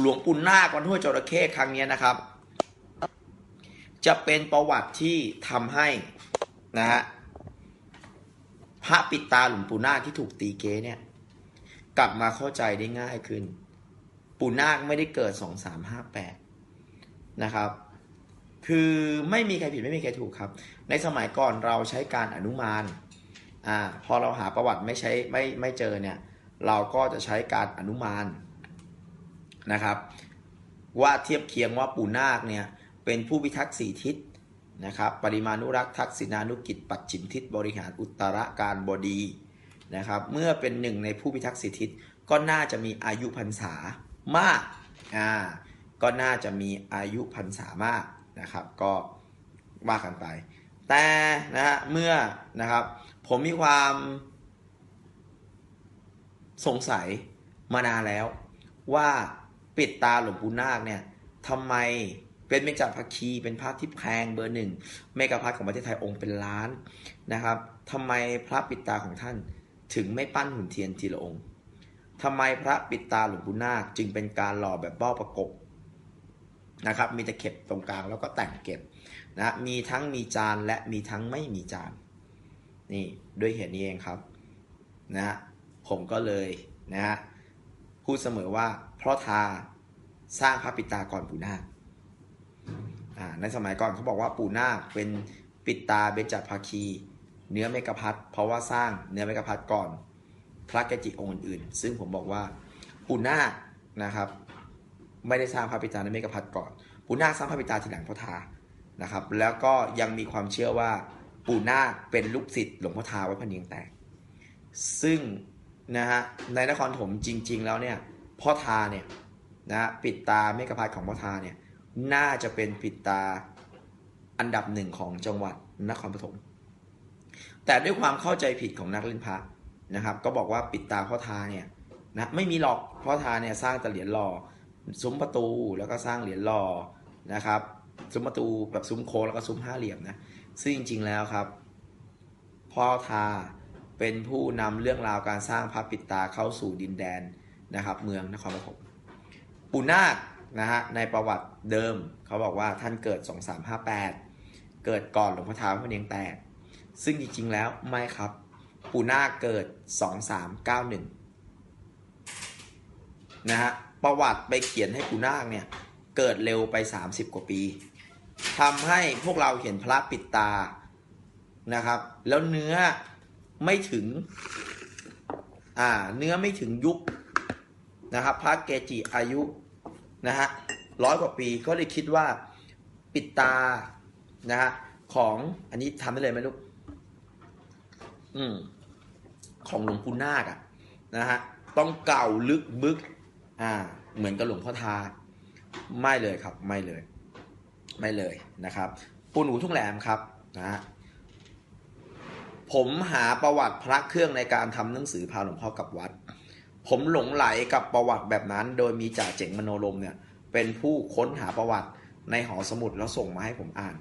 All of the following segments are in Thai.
หลวงปู่นาควัดห้วยจระเข้ครั้งนี้นะครับ จะเป็นประวัติที่ทำให้นะฮะพระปิดตาหลวงปู่นาคที่ถูกตีเกเนี่ย กลับมาเข้าใจได้ง่ายขึ้น ปู่นาคไม่ได้เกิดสองสามห้าแปดนะครับ คือไม่มีใครผิดไม่มีใครถูกครับ ในสมัยก่อนเราใช้การอนุมานอ่าพอเราหาประวัติไม่ใช้ไม่ไม่เจอเนี่ย เราก็จะใช้การอนุมาน นะครับ ว่าเทียบเคียงว่าปู่นาคเนี่ยเป็นผู้พิทักษ์สี่ทิศนะครับ ปริมาณุรักษ์ทักษิณานุกิจปัจฉิมทิศบริหารอุตรการบดีนะครับ เมื่อเป็นหนึ่งในผู้พิทักษ์สี่ทิศก็น่าจะมีอายุพรรษามากอ่าก็น่าจะมีอายุพรรษามากนะครับ ก็ว่ากันไป แต่นะฮะเมื่อนะครับ ผมมีความสงสัยมานานแล้วว่า ปิดตาหลวงปู่นาคเนี่ยทำไมเป็นเมจักพักคีเป็นพระที่แพงเบอร์หนึ่งเมกะพัทของประเทศไทยองค์เป็นล้านนะครับทำไมพระปิดตาของท่านถึงไม่ปั้นหุ่นเทียนทีละองค์ทำไมพระปิดตาหลวงปู่นาคจึงเป็นการหล่อแบบเบ้าประกบนะครับมีตะเข็บตรงกลางแล้วก็แต่งเก็บนะมีทั้งมีจานและมีทั้งไม่มีจานนี่ด้วยเหตุนี้เองครับนะฮะผมก็เลยนะฮะพูดเสมอว่าเพราะทาสร้างพระปิตาก่อนปู่นาคในสมัยก่อนเขาบอกว่าปู่นาคเป็นปิตาเบญจภาคี เนื้อเมกพัทเพราะว่าสร้างเนื้อเมกพัทก่อน พระเกจิองค์อื่นๆ ซึ่งผมบอกว่าปู่นาคนะครับไม่ได้สร้างพระปิตาในเมกพัทก่อน ปู่นาคสร้างพระปิตาทีหลังพ่อทานะครับ แล้วก็ยังมีความเชื่อว่าปู่นาคเป็นลูกศิษย์หลวงพ่อทาวัดพเนียงแตก ซึ่งนะฮะในนครถมจริง ๆ แล้วเนี่ย พ่อทาเนี่ยนะปิดตาเมกะพัทของพ่อทาเนี่ยน่าจะเป็นปิดตาอันดับหนึ่งของจังหวัดนครปฐมแต่ด้วยความเข้าใจผิดของนักเล่นพระนะครับ ก็บอกว่าปิดตาพ่อทาเนี่ยนะไม่มีหรอกพ่อทาเนี่ยสร้างแต่เหรียญหล่อซุ้มประตูแล้วก็สร้างเหรียญหล่อนะครับซุ้มประตูแบบซุ้มโค้งแล้วก็ซุ้มห้าเหลี่ยมนะซึ่งจริงๆแล้วครับ พ่อทาเป็นผู้นำเรื่องราวการสร้างพระปิดตาเข้าสู่ดินแดน นะครับ เมืองนครปฐมปู่นาคนะฮะในประวัติเดิมเขาบอกว่าท่านเกิด 2358 เกิดก่อนหลวงพ่อท้าวพระเนียงแตก ซึ่งจริงๆแล้วไม่ครับ ปู่นาคเกิด 2391 นะฮะประวัติไปเขียนให้ปู่นาคเนี่ย เกิดเร็วไป 30 กว่าปีทำให้พวกเราเห็นพระปิดตานะครับ แล้วเนื้อไม่ถึง อ่า เนื้อไม่ถึงยุค นะครับพระเกจิอายุนะฮะร้อยกว่าปีก็เลยคิดว่าปิดตานะฮะของอันนี้ทำได้เลยไหมลูกอืมของหลวงปู่นาคอะนะฮะต้องเก่าลึกบึก อ่า เหมือนกับหลวงพ่อทา ไม่เลยครับ ไม่เลย ไม่เลยนะครับปูหนูทุ่งแหลมครับนะฮะผมหาประวัติพระเครื่องในการทำหนังสือพาหลวงพ่อกลับวัด ผมหลงไหลกับประวัติแบบนั้น โดยมีจ่าเจ๋งมโนลมเนี่ย เป็นผู้ค้นหาประวัติในหอสมุดแล้วส่งมาให้ผมอ่าน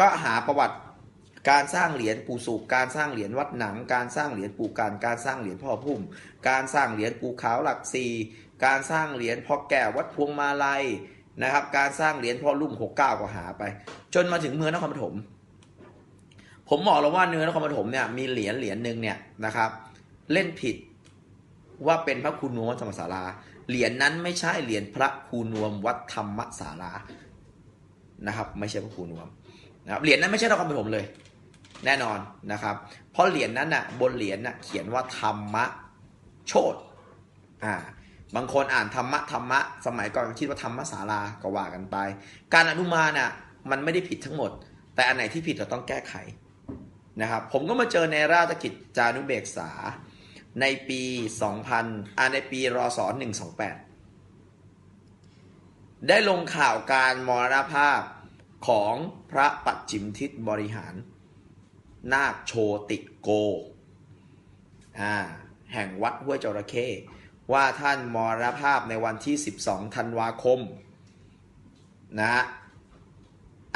ก็หาประวัติการสร้างเหรียญปู่สุกการสร้างเหรียญวัดหนัง การสร้างเหรียญปู่การการสร้างเหรียญพ่อพุ่ม การสร้างเหรียญปู่ขาวหลักสี่การสร้างเหรียญพ่อแก่วัดพวงมาลัยนะครับ การสร้างเหรียญพ่อลุ่มหกเก้าก็หาไป จนมาถึงเมืองนครปฐมผมบอกแล้วว่าเนื้อนครปฐมเนี่ยมีเหรียญเหรียญหนึ่งเนี่ยนะครับ เล่นผิด ว่าเป็นพระคูนวมวัดธรรมศาลา เหรียญนั้นไม่ใช่เหรียญพระคูนวมวัดธรรมศาลานะครับ ไม่ใช่พระคูนวมนะครับเหรียญนั้นไม่ใช่นครปฐมเลย แน่นอนนะครับ เพราะเหรียญนั้นน่ะบนเหรียญน่ะเขียนว่าธรรมะโชตอ่าบางคนอ่านธรรมะธรรมะ สมัยก่อนคิดว่าธรรมศาลาก็ว่ากันไป การอนุมานน่ะมันไม่ได้ผิดทั้งหมด แต่อันไหนที่ผิดเราต้องแก้ไขนะครับ ผมก็มาเจอในราชกิจจานุเบกษา ในปี2000อ่าในปีรศ128 ได้ลงข่าวการมรณภาพของพระปัจจิมทิศบริหาร นาคโชติโกอ่าแห่งวัดห้วยจระเข้ว่าท่านมรณภาพในวันที่ 12 ธันวาคมนะ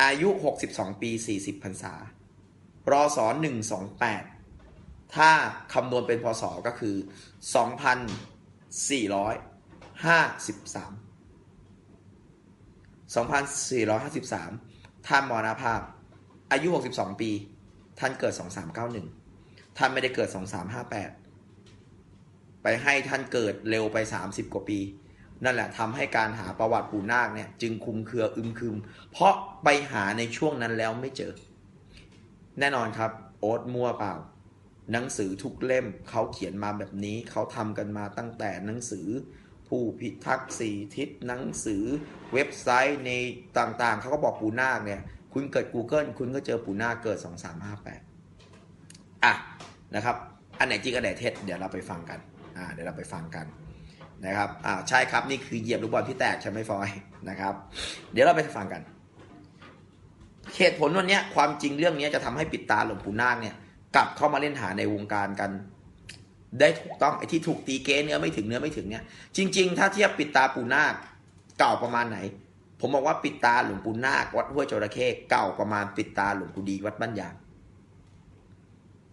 อายุ 62 ปี 40พรรษารอศ128 ถ้าคำนวณเป็นพศก็คือ 2,453 2453 ท่านมรณภาพ อายุ 62 ปี ท่านเกิด 2391 ท่านไม่ได้เกิด 2358 ไปให้ท่านเกิดเร็วไป 30 กว่าปี นั่นแหละทำให้การหาประวัติปู่นาคเนี่ย จึงคุมเครืออึมครึม เพราะไปหาในช่วงนั้นแล้วไม่เจอ แน่นอนครับ โอ๊ตมั่วเปล่า หนังสือทุกเล่มเขาเขียนมาแบบนี้เขาทำกันมาตั้งแต่หนังสือผู้พิทักษ์สี่ทิศหนังสือเว็บไซต์ในต่างๆ เขาก็บอกปู่นาคเนี่ย คุณเกิด Google คุณก็เจอปู่นาคเกิด 2358 อะนะครับ อันไหนจริงอันไหนเท็จเดี๋ยวเราไปฟังกันอ่าเดี๋ยวเราไปฟังกันนะครับอ่าใช่ครับนี่คือเหยียบลูกบอลที่แตกใช่ไหมฟอยนะครับ เดี๋ยวเราไปฟังกันเหตุผลวันนี้ความจริงเรื่องนี้จะทำให้ปิดตาหลวงปู่นาคเนี่ย กลับเข้ามาเล่นหาในวงการกัน ได้ถูกต้องไอ้ที่ถูกตีเกเนื้อไม่ถึงเนื้อไม่ถึงเนี่ย จริง ๆ ถ้าเทียบปิดตาปูนาคเก่าประมาณไหน ผมบอกว่าปิดตาหลวงปู่นาควัดห้วยจระเข้เก่าประมาณปิดตาหลวงปู่ดีวัดบ้านยาง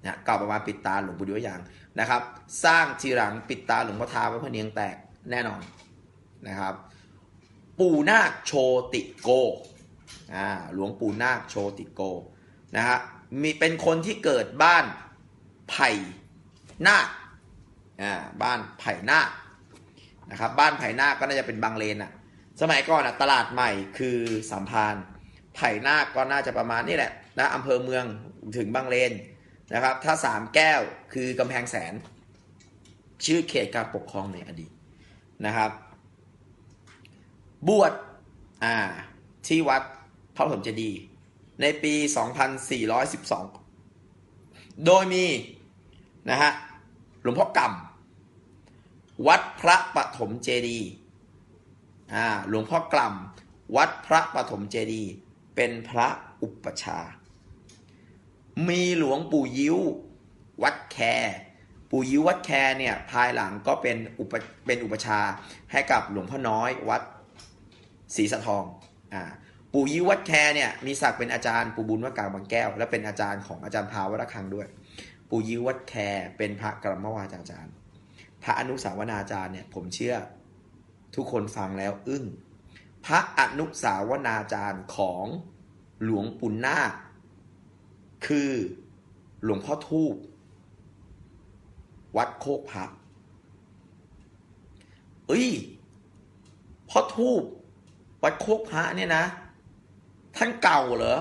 นะเก่าประมาณปิดตาหลวงปู่ดีวัดยางนะครับ สร้างทีหลังปิดตาหลวงพ่อทาวัดพระเนียงแตกแน่นอนนะครับ ปู่นาคโชติโกอ่าหลวงปู่นาคโชติโกนะฮะ มีเป็นคนที่เกิดบ้านไผ่นาคอ่าบ้านไผ่นาคนะครับบ้านไผ่นาคก็น่าจะเป็นบางเลนอะสมัยก่อนอะตลาดใหม่คือสัมพันไผ่นาคก็น่าจะประมาณนี่แหละนะอำเภอเมืองถึงบางเลนนะครับ ถ้าสามแก้วคือกำแพงแสน ชื่อเขตการปกครองในอดีตนะครับ บวชอ่าที่วัดพระปฐมเจดีย์ ในปี 2412 โดยมีนะฮะหลวงพ่อกำวัดพระปฐมเจดีย์อ่าหลวงพ่อกล่ำวัดพระปฐมเจดีย์เป็นพระอุปชา มีหลวงปู่ยิ้ววัดแคปู่ยิ้ววัดแคเนี่ยภายหลังก็เป็นอุปเป็นอุปชาให้กับหลวงพ่อน้อยวัดศรีสะทองอ่า ปู่ยิวัดแคร์เนี่ยมีศักดิ์เป็นอาจารย์ปู่บุญวัดกลางบางแก้ว และเป็นอาจารย์ของอาจารย์พาวัดระฆังด้วย ปู่ยิวัดแคร์เป็นพระกรรมวาจาจารย์ พระอนุสาวนาจารย์เนี่ยผมเชื่อทุกคนฟังแล้วอึ้งพระอนุสาวนาจารย์ของหลวงปู่นาคคือหลวงพ่อทูบวัดโคกพระเอ้ยพ่อทูบวัดโคกพระเนี่ยนะ ท่านเก่าเหรอ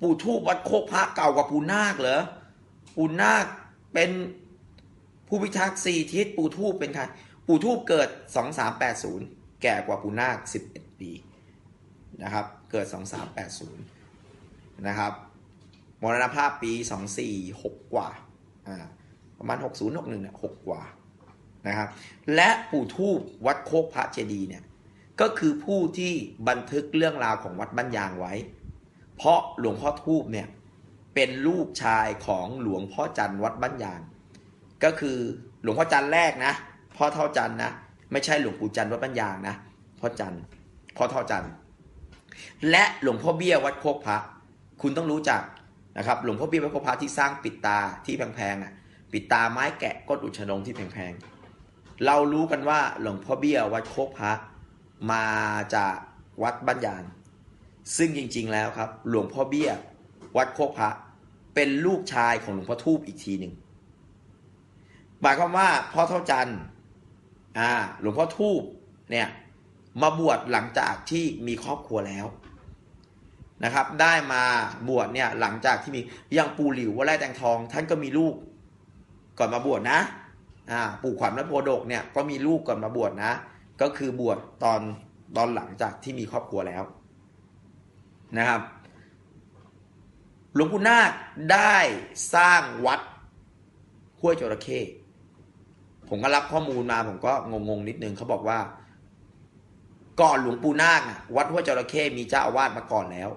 ปู่ทูบวัดโคกพระเก่ากว่าปู่นาคเหรอปู่นาคเป็นผู้พิทักษ์สี่ทิศปู่ทูบเป็นใครปู่ทูบเกิด 2380 แก่กว่าปู่นาค 11 ปีนะครับ เกิด 2380 นะครับมรณภาพปี 246 กว่าอ่าประมาณ 60 61เนี่ย6กว่านะครับ และปู่ทูบวัดโคกพระเจดีย์เนี่ย ก็คือผู้ที่บันทึกเรื่องราวของวัดบ้านยางไว้ เพราะหลวงพ่อทูบเนี่ยเป็นลูกชายของหลวงพ่อจันวัดบ้านยาง ก็คือหลวงพ่อจันแรกนะพ่อเท่าจันนะไม่ใช่หลวงปู่จันวัดบ้านยางนะพ่อจันพ่อเท่าจันและหลวงพ่อเบี้ยวัดโคกพระคุณต้องรู้จักนะครับหลวงพ่อเบี้ยวัดโคกพระที่สร้างปิดตาที่แพงๆอะปิดตาไม้แกะก้นอุชนงที่แพงๆเรารู้กันว่าหลวงพ่อเบี้ยวัดโคกพระ มาจากวัดบ้านยาง ซึ่งจริง ๆ แล้วครับ หลวงพ่อเบี้ย วัดโคกพระ เป็นลูกชายของหลวงพ่อทูบอีกทีหนึ่งหมายความว่าพ่อเท่าจันอ่าหลวงพ่อทูบเนี่ยมาบวชหลังจากที่มีครอบครัวแล้วนะครับ ได้มาบวชเนี่ยหลังจากที่มีอย่างปู่หลิววัดไร่แตงทอง ท่านก็มีลูกก่อนมาบวชนะอ่าปู่ขวัญและโพดกเนี่ยก็มีลูกก่อนมาบวชนะ ก็คือบวชตอนตอนหลังจากที่มีครอบครัวแล้วนะครับหลวงปู่นาคได้สร้างวัดห้วยจระเข้ผมก็รับข้อมูลมาผมก็งงๆนิดนึงเขาบอกว่า ก่อนหลวงปู่นาคนะวัดห้วยจระเข้มีเจ้าอาวาสมาก่อนแล้ว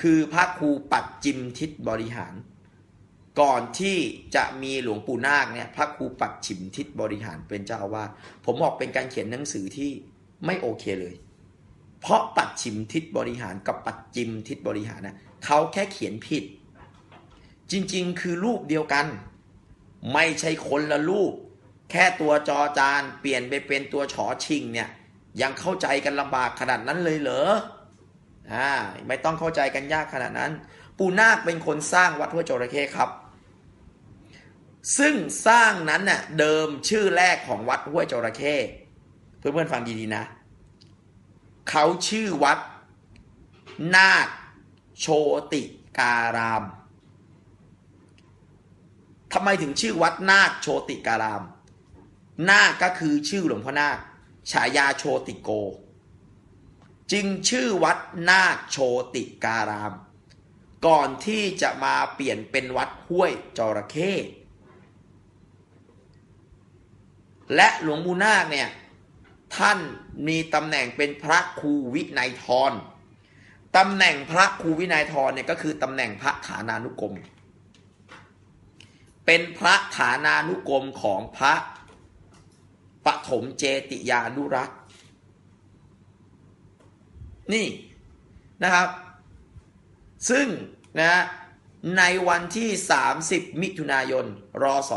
คือพระครูปัดจิมทิศบริหาร ก่อนที่จะมีหลวงปู่นาคเนี่ยพระครูปัดฉิมทิศบริหารเป็นเจ้าอาวาสผมบอกเป็นการเขียนหนังสือที่ไม่โอเคเลย เพราะปัดฉิมทิศบริหารกับปัดจิมทิศบริหารนะเขาแค่เขียนผิด จริงๆ คือรูปเดียวกัน ไม่ใช่คนละรูป แค่ตัวจอจานเปลี่ยนไปเป็นตัวฉอชิงเนี่ยยังเข้าใจกันลำบากขนาดนั้นเลยเหรออ่าไม่ต้องเข้าใจกันยากขนาดนั้น ปู่นาคเป็นคนสร้างวัดห้วยจระเข้ครับ ซึ่งสร้างนั้นน่ะเดิมชื่อแรกของวัดห้วยจระเข้เพื่อนๆฟังดีๆนะ เขาชื่อวัด นาคโชติการามทำไมถึงชื่อวัดนาคโชติการาม นาคก็คือชื่อหลวงพ่อนาคฉายาโชติโก จึงชื่อวัดนาคโชติการาม ก่อนที่จะมาเปลี่ยนเป็นวัดห้วยจระเข้ และหลวงปู่นาคเนี่ยท่านมีตำแหน่งเป็นพระครูวินัยทรตำแหน่งพระครูวินัยทรเนี่ยก็คือตำแหน่งพระฐานานุกรม เป็นพระฐานานุกรมของพระปฐมเจติยานุรักษ์นี่นะครับ ซึ่งนะในวันที่ 30 มิถุนายนรศ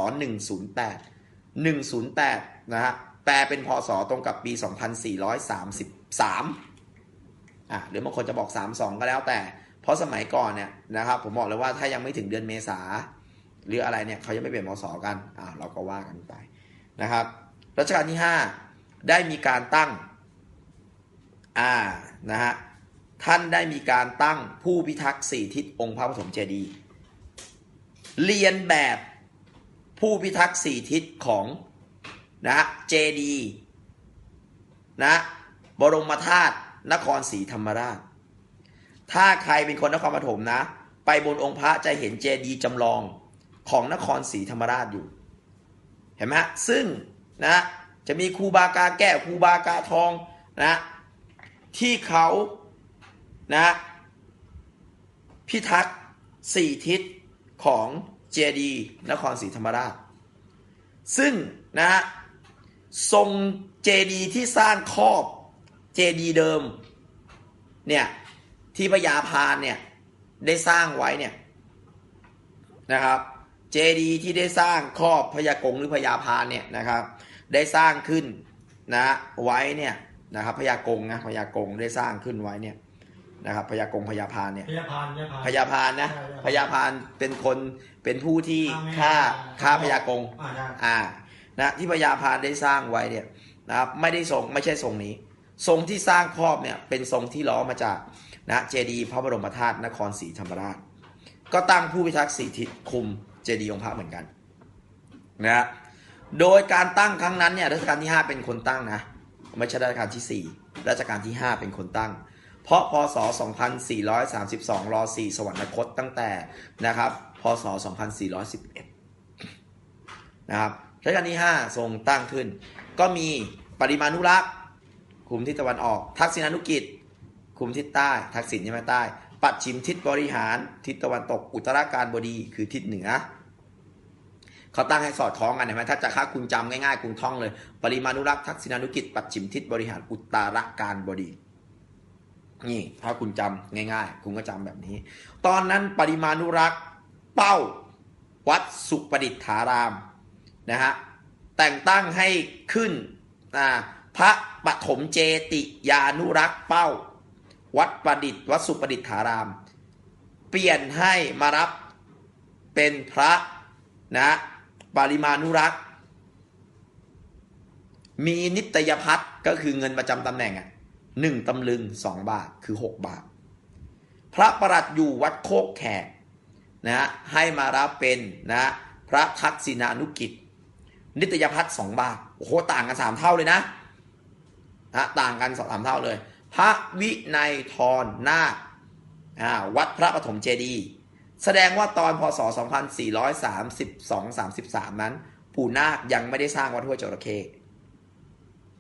108 108 นะฮะแปลเป็นพศตรงกับปี 2433อะหรือบางคนจะบอก 32 ก็แล้วแต่ เพราะสมัยก่อนเนี่ยนะครับผมบอกเลยว่าถ้ายังไม่ถึงเดือนเมษาหรืออะไรเนี่ยเขายังไม่เปลี่ยนพศกันอ่าเราก็ว่ากันไปนะครับรัชกาลที่ 5 ได้มีการตั้งอ่านะฮะท่านได้มีการตั้งผู้พิทักษ์สี่ทิศองค์พระปฐมเจดีย์เรียนแบบ ผู้พิทักษ์สี่ทิศของนะเจดีนะบรมธาตุนครศรีธรรมราช ถ้าใครเป็นคนนครปฐมนะ ไปบนองค์พระจะเห็นเจดีจำลองของนครศรีธรรมราชอยู่ เห็นไหมซึ่งนะจะมีครูบากาแก้วครูบากาทองนะที่เขานะพิทักษ์สี่ทิศของ เจดีนครศรีธรรมราช ซึ่งนะทรงเจดีที่สร้างครอบเจดีเดิมเนี่ยที่พญาพานเนี่ยได้สร้างไว้เนี่ยนะครับเจดีที่ได้สร้างครอบพญากงหรือพญาพานเนี่ยนะครับ ได้สร้างขึ้นนะไว้เนี่ยนะครับพญากงนะพญากงได้สร้างขึ้นไว้เนี่ย นะครับพญากงพญาพานเนี่ยพยาพานพพยาญาพานพานนะใช่ใช่พญาพานเป็นคนเป็นผู้ที่ฆ่าฆ่าแม่ฆ่าพญากงอ่าใช่อ่านะที่พญาพานได้สร้างไว้เนี่ยนะครับไม่ได้ทรงไม่ใช่ทรงนี้ ทรงที่สร้างครอบเนี่ยเป็นทรงที่ล้อมาจากนะเจดีย์พระบรมธาตุนครศรีธรรมราช ก็ตั้งผู้พิทักษ์สีทิศคุมเจดีย์องค์พระเหมือนกันนะฮะโดยการตั้งครั้งนั้นเนี่ยรัชกาลที่ 5 เป็นคนตั้งนะไม่ใช่รัชกาลที่ 4 รัชกาลที่ 5 เป็นคนตั้ง เพราะพศ 2432 รอ 4 สวรรคตตั้งแต่นะครับ พศ 2411 นะครับรัชกาลที่ 5 ทรงตั้งขึ้น ก็มีปริมาณุรักษ์คุมทิศตะวันออก ทักษิณานุกิจ คุมทิศใต้ ทักษิณใช่ไหมใต้ ปัดชิมทิศบริหาร ทิศตะวันตก อุตราการบดี คือทิศเหนือ เขาตั้งให้สอดคล้องกันเห็นไหมถ้าจะค้าคุณจำง่ายๆ คุณท่องเลย ปริมาณุรักษ์ ทักษิณานุกิจ ปัดชิมทิศบริหาร อุตราการบดี นี่ ถ้าคุณจำง่ายๆ คุณก็จำแบบนี้ ตอนนั้นปริมาณุรักษ์เป้าวัดสุประดิษฐารามนะฮะแต่งตั้งให้ขึ้นพระปฐมเจติยานุรักษ์เป้า วัดประดิษฐ์วัดสุประดิษฐาราม เปลี่ยนให้มารับเป็นพระนะปริมาณุรักษ์ มีนิตยพัฒน์ก็คือเงินประจำตำแหน่งอะ หนึ่งตำลึงสองบาทคือหกบาท พระประหลัดอยู่วัดโคกแขกนะฮะให้มารับเป็นนะพระทักษิณานุกิจ นิตยพัฒน์สองบาทโอ้โหต่างกันสามเท่าเลยนะนะต่างกันสองสามเท่าเลย พระวินัยทรนาคอ่าวัดพระปฐมเจดีย์แสดงว่าตอนพศ 2432-33 นั้น ปู่นาคยังไม่ได้สร้างวัดห้วยจระเข้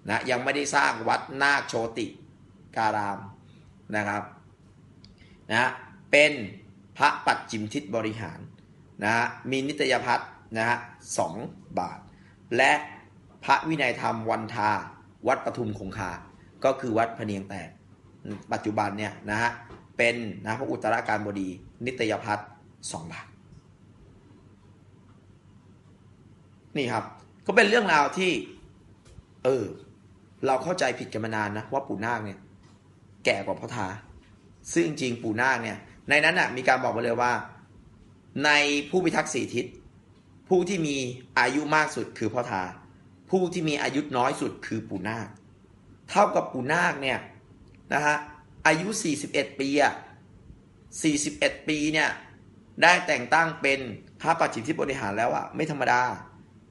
นะยังไม่ได้สร้างวัดนาคโชติ การามนะครับนะเป็นพระปัจจิมทิศบริหารนะมีนิตยพัฒนะฮะสองบาท และพระวินัยธรรมวันทา วัดปทุมคงคา ก็คือวัดพะเนียงแตก ปัจจุบันเนี่ยนะฮะเป็นนะพระอุตราการบดี นิตยพัฒสองบาท นี่ครับ ก็เป็นเรื่องราวที่ เออ เราเข้าใจผิดกันมานานนะ ว่าปู่นาคเนี่ย แก่กว่าพ่อทา ซึ่งจริงปู่นาคเนี่ย ในนั้นน่ะมีการบอกมาเลยว่า ในผู้พิทักษ์สี่ทิศ ผู้ที่มีอายุมากสุดคือพ่อทา ผู้ที่มีอายุน้อยสุดคือปู่นาค เท่ากับปู่นาคเนี่ยนะฮะอายุ 41 ปีอะ41 ปีเนี่ยได้แต่งตั้งเป็นพระปัจฉิมทิศบริหารแล้วอะไม่ธรรมดา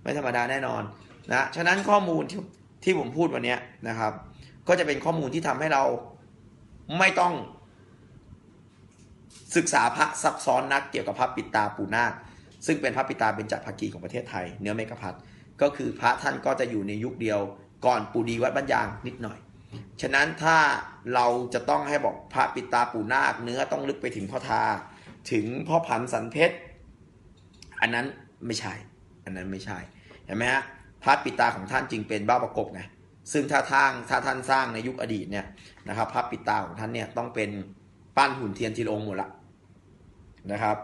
ไม่ธรรมดาแน่นอนนะฉะนั้นข้อมูลที่ที่ผมพูดวันนี้นะครับ ก็จะเป็นข้อมูลที่ทำให้เรา ไม่ต้อง ศึกษาพระซับซ้อนนักเกี่ยวกับพระปิตาปูนาค ซึ่งเป็นพระปิตาเป็นจักรภกีของประเทศไทย เนื้อเมกพัดก็คือพระท่านก็จะอยู่ในยุคเดียว ก่อนปูดีวัดบัญญางนิดหน่อย ฉะนั้นถ้าเราจะต้องให้บอกพระปิตาปูนาค เนื้อต้องลึกไปถึงพ่อทา ถึงพ่อพันธ์สันเพชรอันนั้นไม่ใช่ อันนั้นไม่ใช่เห็นไหมฮะพระปิตาของท่านจึงเป็นบ้าประกบไง ซึ่งถ้าทางถ้าท่านสร้างในยุคอดีตเนี่ยนะครับพระปิดตาของท่านเนี่ยต้องเป็นปั้นหุ่นเทียนทีละองค์หมดละนะครับ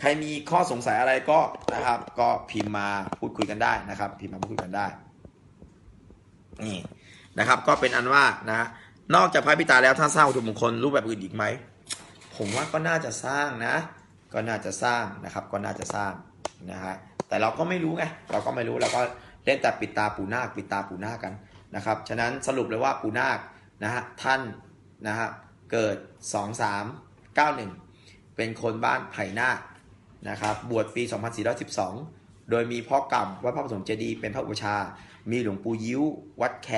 ใครมีข้อสงสัยอะไรก็นะครับ ก็พิมพ์มาพูดคุยกันได้นะครับ พิมพ์มาพูดคุยกันได้นี่นะครับ ก็เป็นอันว่านะนอกจากพระปิดตาแล้วท่านสร้างวัตถุมงคลรูปแบบอื่นอีกไหมผมว่าก็น่าจะสร้างนะ ก็น่าจะสร้างนะครับ ก็น่าจะสร้างนะฮะแต่เราก็ไม่รู้ไงเราก็ไม่รู้เราก็เล่นแต่ปิดตาปูนาคปิดตาปูนาคกัน นะครับ ฉะนั้นสรุปเลยว่าปูนาคนะฮะท่านนะฮะเกิด 2391 เป็นคนบ้านไผ่นาคนะครับ บวชปี 2412 โดยมีพ่อกรรมวัดพระปฐมเจดีย์เป็นพระอุปชา มีหลวงปู่ยิ้ว วัดแค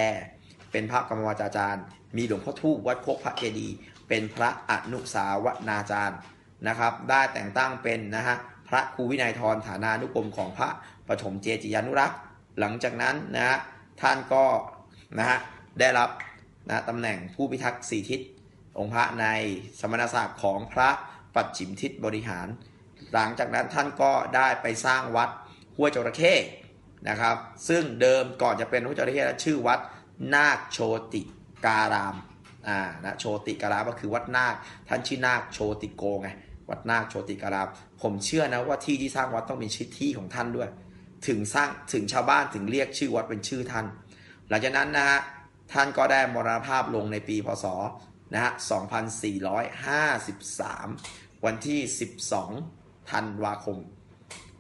เป็นพระกรรมวาจาจารย์ มีหลวงพ่อทูปวัดโคกพระเจดีย์เป็นพระอนุสาวนาจารย์นะครับ ได้แต่งตั้งเป็นนะฮะพระครูวินัยทรฐานานุกรมของพระปฐมเจจิยานุรักษ์ หลังจากนั้นนะฮะท่านก็ นะฮะได้รับนะตำแหน่งผู้พิทักษ์สี่ทิศองค์พระในสมณศักดิ์ของพระปัจฉิมทิศบริหาร หลังจากนั้นท่านก็ได้ไปสร้างวัดห้วยจระเข้นะครับ ซึ่งเดิมก่อนจะเป็นห้วยจระเข้ชื่อวัดนาคโชติการามอ่านะโชติการามก็คือวัดนาคท่านชื่อนาคโชติโกไงวัดนาคโชติการาม ผมเชื่อนะว่าที่ที่สร้างวัดต้องเป็นชื่อที่ของท่านด้วย ถึงสร้างถึงชาวบ้านถึงเรียกชื่อวัดเป็นชื่อท่าน หลังจากนั้นนะฮะท่านก็ได้มรณภาพลงในปีพศนะฮะ2453 วันที่ 12ธันวาคม